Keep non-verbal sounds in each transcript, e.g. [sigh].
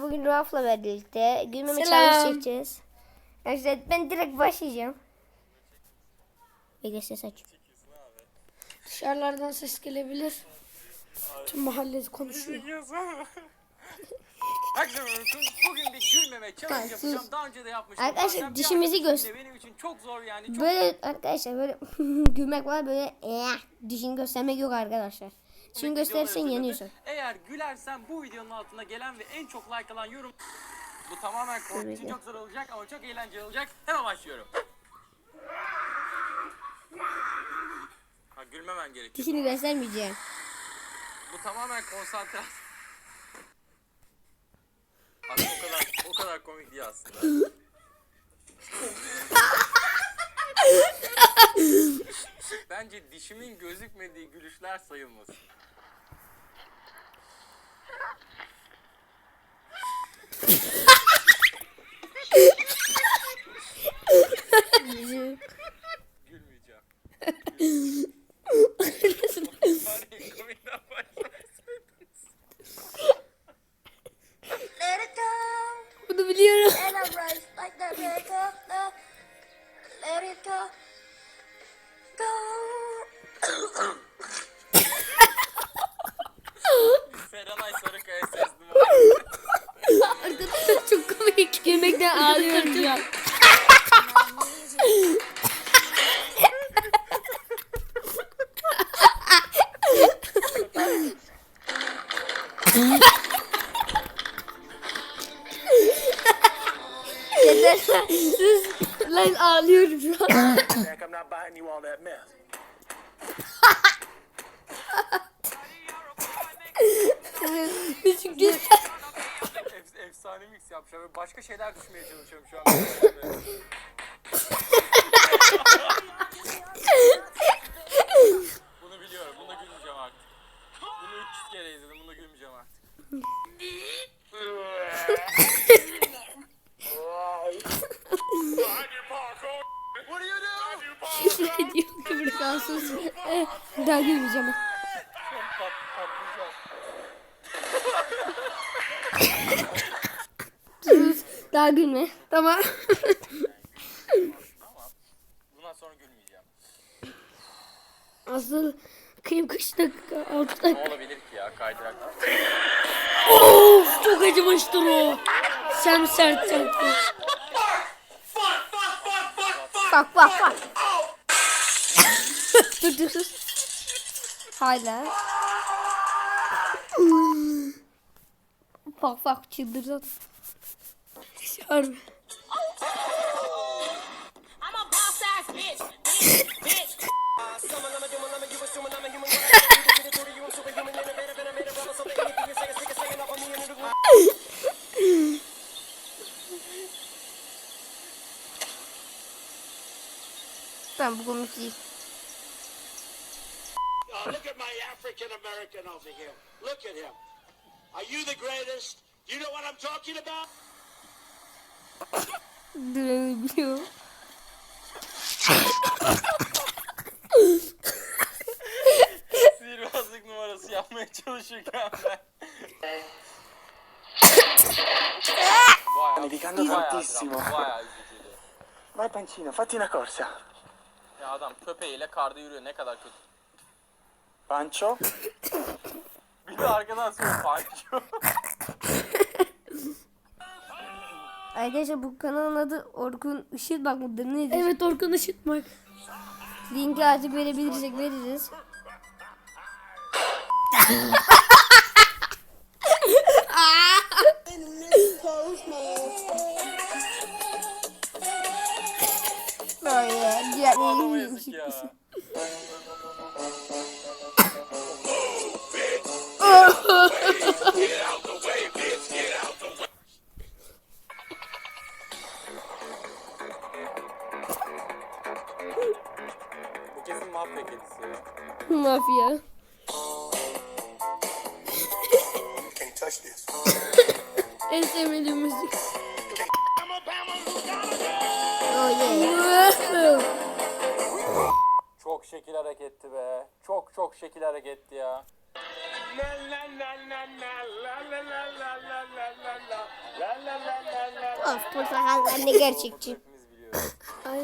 arkadaşlar bugün Raf'la birlikte gülmeme challenge çekeceğiz. Arkadaşlar ben direkt başlayacağım. Bekle ses aç. Dışarılardan ses gelebilir. Tüm mahalle konuşuyor. Arkadaşlar bugün bir gülmeme challenge yapacağım. Daha önce de yapmıştım. Arkadaşlar, dişimizi göster- Benim için çok zor yani. Çok Böyle arkadaşlar böyle [laughs] gülmek var böyle eh, dişini göstermek yok arkadaşlar. Dişini gösterirsen hazırladım. Eğer gülersen bu videonun altına gelen ve en çok like alan yorum bu tamamen korku için çok zor olacak ama çok eğlenceli olacak. Hemen başlıyorum. Ha gülmemen gerekiyor. Dişini göstermeyeceğim. Bu tamamen konsantrasyon. Aslında o kadar o kadar komik değil aslında. [laughs] Dişimin gözükmediği gülüşler. Gülmeyeceğim. Bari başlasaydınız. Let it go, Bunu biliyorum. and I rise like that. Let it. Let go. Yeter. Sus. Lan ağlıyorum şu an. Küçük bir Efsane mix yapacağım. Başka şeyler düşünmeye çalışıyorum şu an. Sus. Daha gülme. Tamam. Ama bundan sonra gülmeyeceğim. Asıl kıyım kaç dakika? 6 Ne dakika. olabilir ki ya kaydırak? Of çok acımıştır o. Sen sert sert. Bak bak bak. dur dur dur. Hala. Bak bak çıldırdı. Harbi. I'm a boss ass bitch. Bitch. bitch. Tamam bu komik değil. Oh, look at my African American over here. Look at him. Are you the greatest? You know what I'm talking about? Dönebiliyor. Sihirbazlık numarası yapmaya çalışırken ben. Bayağı, bayağı tantissimo. Bayağı üzücüydü. Vai Pancino, fatti una corsa. Ya adam köpeğiyle karda yürüyor ne kadar kötü. De arkadan sonra Pancho. [laughs] Arkadaşlar bu kanalın adı Orkun Işıtmak mıdır nedir? Evet Orkun Işıtmak. Linki artık verebilirsek veririz. [laughs] mafya kedisi ya. Mafya. en sevmediğim müzik. çok şekil hareketti be. Çok çok şekil hareketti ya. Of portakal anne gerçekçi. Ay.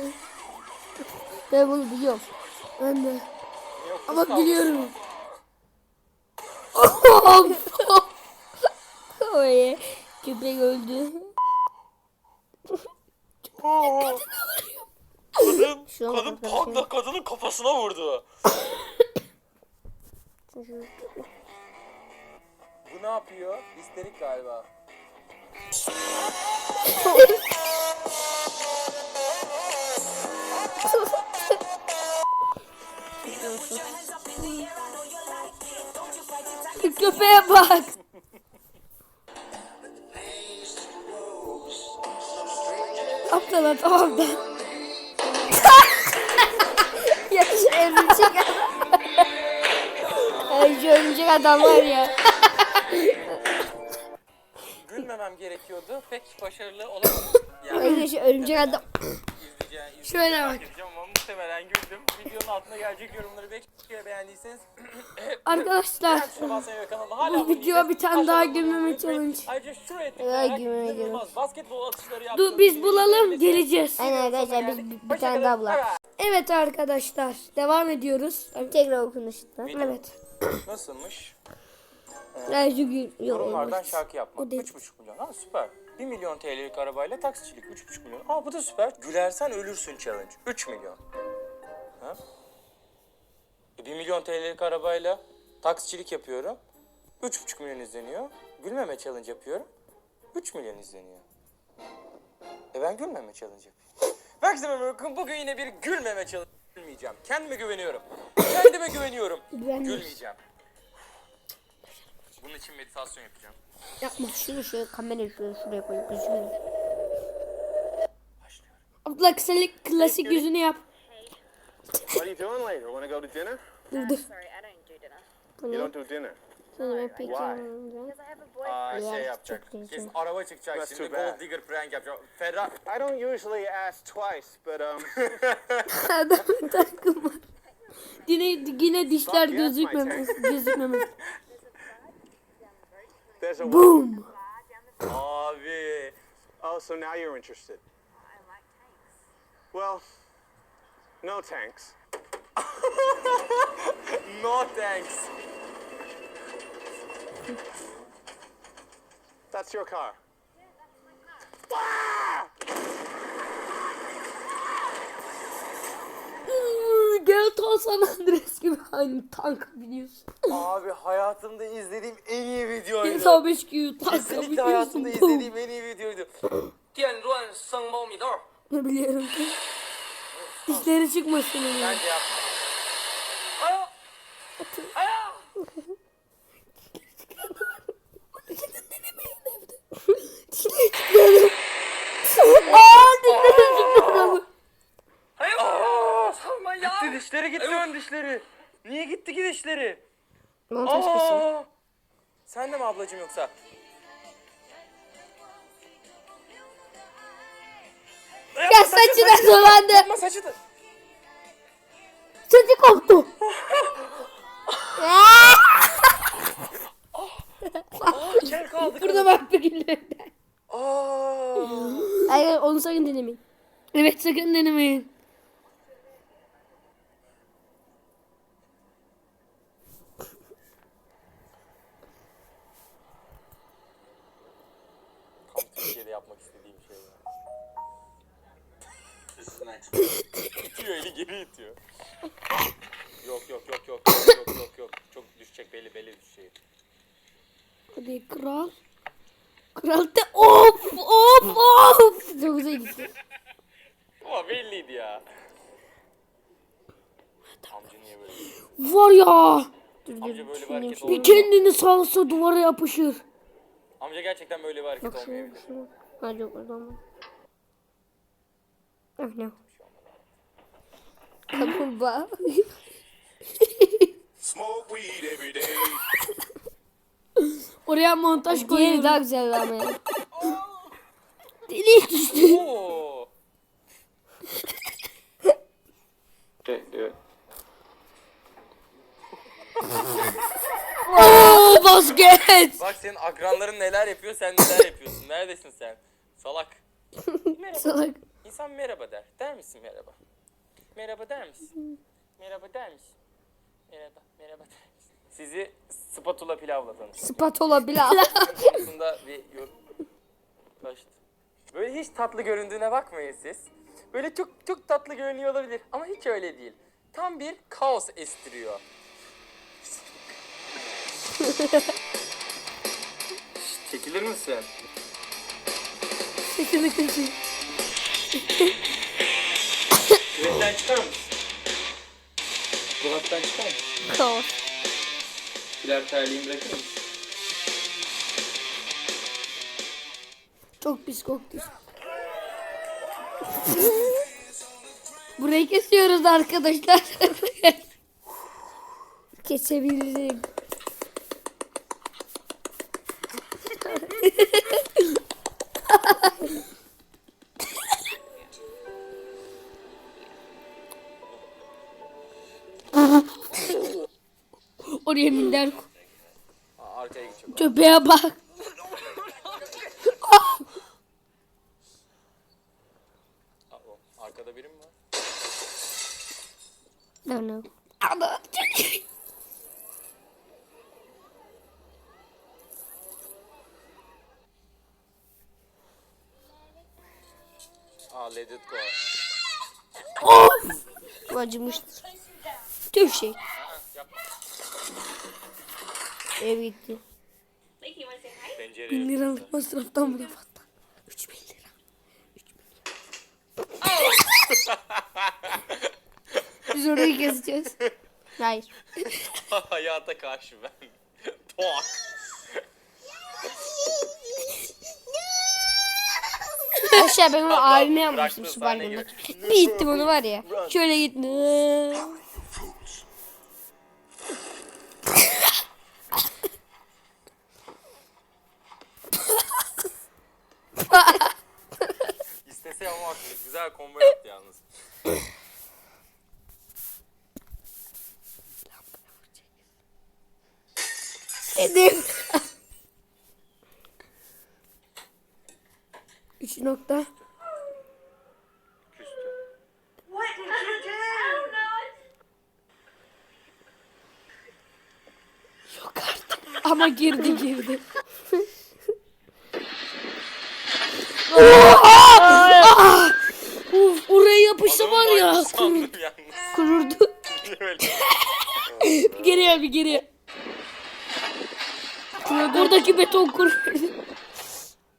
Ben bunu biliyorum. Ben de. Yok, Ama biliyorum. [laughs] Oy. Köpek öldü. Kadın, Şu an kadın arkadaşım. panda kadının kafasına vurdu. [laughs] Bu ne yapıyor? İsterik galiba. [laughs] Köpeğe bak. Aptal tamam da. [laughs] ya şu örümcek adam. Ay şu örümcek adam var ya. Gülmemem gerekiyordu. Pek başarılı [laughs] olamadım. Yani Ay şu örümcek adam. Şöyle bak. Muhtemelen güldüm. Videonun altına gelecek yorumları bekliyor beğendiyseniz. [coughs] Arkadaşlar. Bu değilseniz bir tane daha gülmeme challenge. Ayrıca şuraya Ay, tıklayarak gülmeme basketbol atışları yaptım. Dur biz bulalım geleceğiz. Aynen arkadaşlar biz bir, tane daha bulalım. Evet arkadaşlar devam ediyoruz. Tekrar okunuşlar. Evet. Nasılmış? Yok Yorumlardan şarkı yapmak. O değil. 3,5 milyon. Ha süper. 1 milyon TL'lik arabayla taksicilik 3,5 milyon. Aa bu da süper. Gülersen ölürsün challenge. 3 milyon. Ha? E, 1 milyon TL'lik arabayla taksicilik yapıyorum. 3,5 milyon izleniyor. Gülmeme challenge yapıyorum. 3 milyon izleniyor. E ben gülmeme challenge yapıyorum. Herkese merhaba. Bugün yine bir gülmeme challenge. Gülmeyeceğim. Kendime güveniyorum. Kendime güveniyorum. Gülmeyeceğim. Bunun için meditasyon yapacağım. Yapma. Şunu şöyle kamerayı şöyle şuraya gözüküyor. Başlıyorum. Abla kısalık klasik yüzünü yap. What are you doing later? Want to go to dinner? Dur dur. Sorry, I don't do dinner. Bu You don't do dinner. Sonra peki. Aa, şey yapacak. güzel. Kesin araba çıkacak That's şimdi. too bad. Gold digger prank yapacak. Ferrari. I don't usually ask twice, but um. [laughs] Yine yine dişler gözükmemez. Gözükmemez. [laughs] There's a Boom! Oh, yeah. oh, so now you're interested. I like tanks. Well, no tanks. [laughs] no tanks. That's your car. Yeah, that's my car. Geralt San Andreas gibi aynı tanka biniyorsun. Abi hayatımda izlediğim en iyi videoydu. İnsan 5 gibi tanka biniyorsun. Kesinlikle hayatımda izlediğim en iyi videoydu. Diyan Ruan Sang Mao Mi Dao. Ne biliyorum ki. Dişleri çıkmasın onun. Bence yapma. Ayağı! Ayağı! Dişleri denemeyin evde. Dişleri çıkmadı. Aaa dişleri çıkmadı dişleri gitti ön dişleri. Niye gitti ki dişleri? Montaj kısmı. Aa! Sen de mi ablacığım yoksa? Ya saçı da dolandı. Yapma saçı da. Saçı koptu. Kel [laughs] kaldı. Burada bak bir gülüyor. Aa! Hayır onu sakın denemeyin. Evet sakın denemeyin. İtiyor eli geri itiyor. Yok yok yok yok yok yok yok yok. Çok düşecek belli belli düşecek. Hadi kral. Kral de of of of. Çok güzel gitti. Ama belliydi ya. Amca niye böyle? Var ya. Amca böyle bir hareket Bir olmuyor. kendini salsa duvara yapışır. Amca gerçekten böyle bir hareket Bak olmayabilir. şunu. Ha yok. Ah ne? Kaburba. Smoke weed every day. Oraya montaj Diğeri koyuyorum. daha güzel ama ya. Delik düştü. Oo. Oo basket. Bak senin akranların neler yapıyor sen neler yapıyorsun. Neredesin sen? Salak. [laughs] Merhaba. Salak. İnsan merhaba der. Der misin merhaba? Merhaba der misin? Merhaba der misin? Merhaba, merhaba der misin? Sizi spatula pilavla tanıştırdım. Spatola bile. [laughs] Aslında bir yorum. Başladı. Böyle hiç tatlı göründüğüne bakmayın siz. Böyle çok çok tatlı görünüyor olabilir ama hiç öyle değil. Tam bir kaos estiriyor. Şşt, Çekilir misin? Sesini kısayım. Küvetten çıkar mısın? Dolaptan çıkar mısın? Kaos. Birer terliğimi bırakır mısın? Çok pis koktu. [laughs] Burayı kesiyoruz arkadaşlar. [laughs] Kesebilirim. Köpeğe bak. O. [laughs] Arkada biri mi var? No no. Ana. Aa let it go. Bu acımıştır. Tüh şey. Ev gitti. Like, you want to say hi? Pencereye. Bin liralık masraftan bu defa. 3 bin lira. [laughs] Biz orayı keseceğiz. Hayır. [laughs] Hayata karşı ben. [laughs] Tok. Aşağı ben onu abime yapmıştım Süper gibi. Bir gittim onu var ya. Şöyle gittim. 3 nokta. Küstü. Ama girdi girdi. Uf, oraya yapışsa var ya. yalnız. Kururdu. Bir [laughs] geriye bir geriye. Oradaki beton kururdu.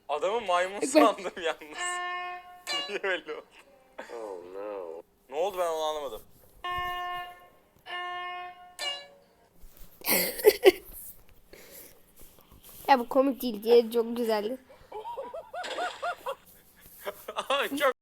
Adamı maymun sandım yalnız. [laughs] Niye öyle oldu? Ne oldu ben onu anlamadım. Ya bu komik değil diye çok güzeldi. [laughs] Aa, Çok